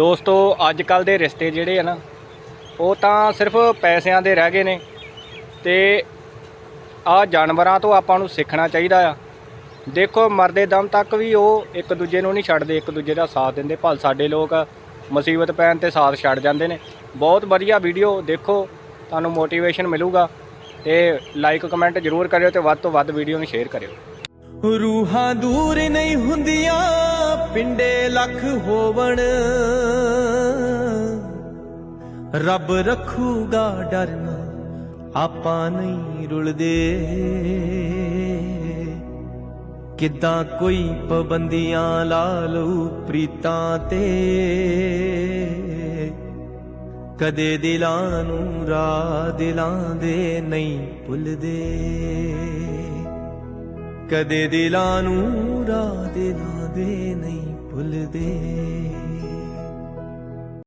ਦੋਸਤੋ ਅੱਜ ਕੱਲ ਦੇ ਰਿਸ਼ਤੇ ਜਿਹੜੇ ਆ ਨਾ, ਉਹ ਤਾਂ ਸਿਰਫ ਪੈਸਿਆਂ ਦੇ ਰਹਿ ਗਏ ਨੇ ਤੇ ਆ ਜਾਨਵਰਾਂ ਤੋਂ ਆਪਾਂ ਨੂੰ ਸਿੱਖਣਾ ਚਾਹੀਦਾ ਆ। ਦੇਖੋ, ਮਰਦੇ ਦਮ ਤੱਕ ਵੀ ਉਹ ਇੱਕ ਦੂਜੇ ਨੂੰ ਨਹੀਂ ਛੱਡਦੇ ਇੱਕ ਦੂਜੇ ਦਾ ਸਾਥ ਦਿੰਦੇ। ਭਲ ਸਾਡੇ ਲੋਕ ਮੁਸੀਬਤ ਪੈਣ ਤੇ ਸਾਥ ਛੱਡ ਜਾਂਦੇ ਨੇ। ਬਹੁਤ ਵਧੀਆ ਵੀਡੀਓ, ਦੇਖੋ, ਤੁਹਾਨੂੰ ਮੋਟੀਵੇਸ਼ਨ ਮਿਲੂਗਾ ਤੇ ਲਾਈਕ ਕਮੈਂਟ ਜ਼ਰੂਰ ਕਰਿਓ ਤੇ ਵੱਧ ਤੋਂ ਵੱਧ ਵੀਡੀਓ ਨੂੰ ਸ਼ੇਅਰ ਕਰਿਓ। ਰੂਹਾਂ ਦੂਰ ਨਹੀਂ ਹੁੰਦੀਆਂ ਪਿੰਡੇ ਲੱਖ ਹੋਵਣ। ਰੱਬ ਰੱਖੂਗਾ ਡਰਨਾ, ਆਪਾਂ ਨਹੀਂ ਰੁਲਦੇ। ਕਿੱਦਾਂ ਕੋਈ ਪਾਬੰਦੀਆਂ ਲਾ ਲਊ ਪ੍ਰੀਤਾਂ ਤੇ। ਕਦੇ ਦਿਲਾਂ ਨੂੰ ਰਾਹ ਦਿਲਾਂ ਦੇ ਨਹੀਂ ਭੁੱਲਦੇ। ਕਦੇ ਦਿਲਾਂ ਨੂੰ ਰਾਹ ਨਾ ਦੇ ਨਹੀਂ ਭੁੱਲਦੇ।